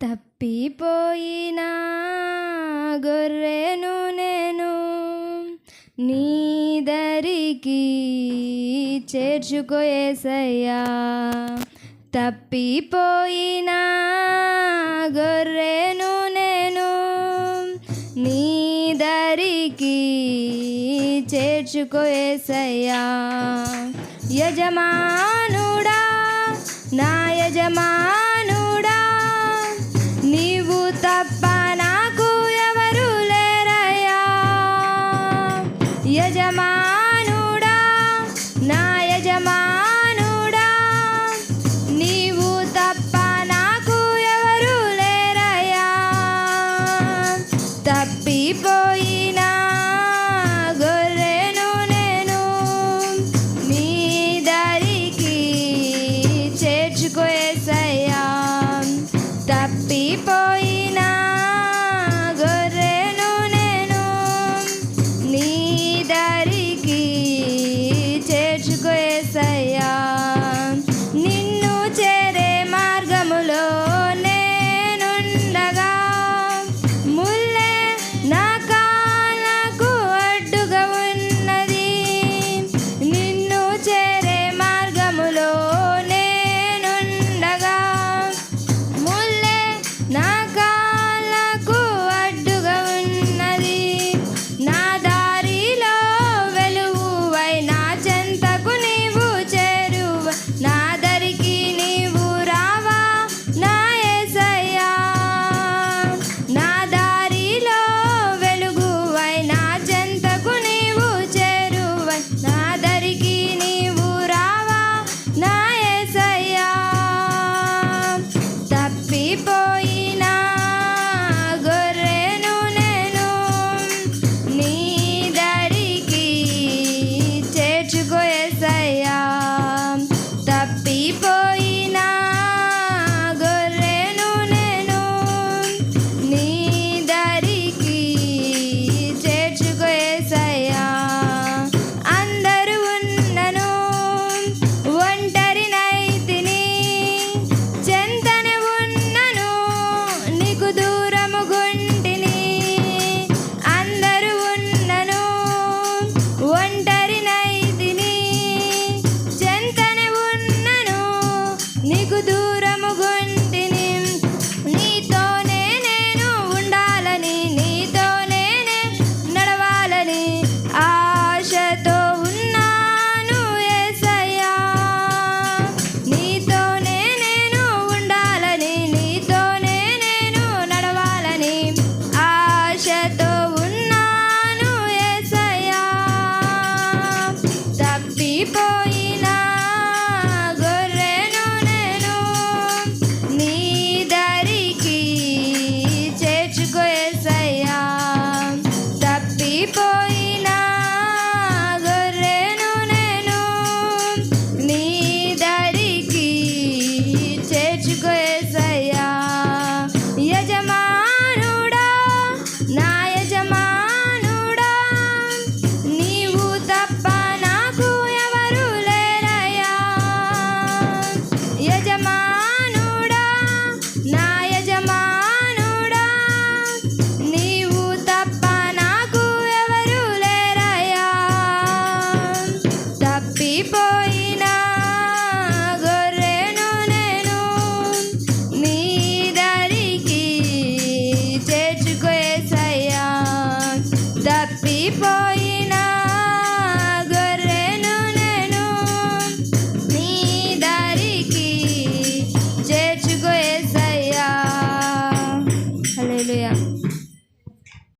తప్పిపోయినా గొర్రెను నేను నీదరికి చేర్చుకోయేసయ్యా తప్పిపోయినా గొర్రెను నేను నీ దరికి చేర్చుకోయేసయ్యా యజమానుడా నా యజమా నిగుదు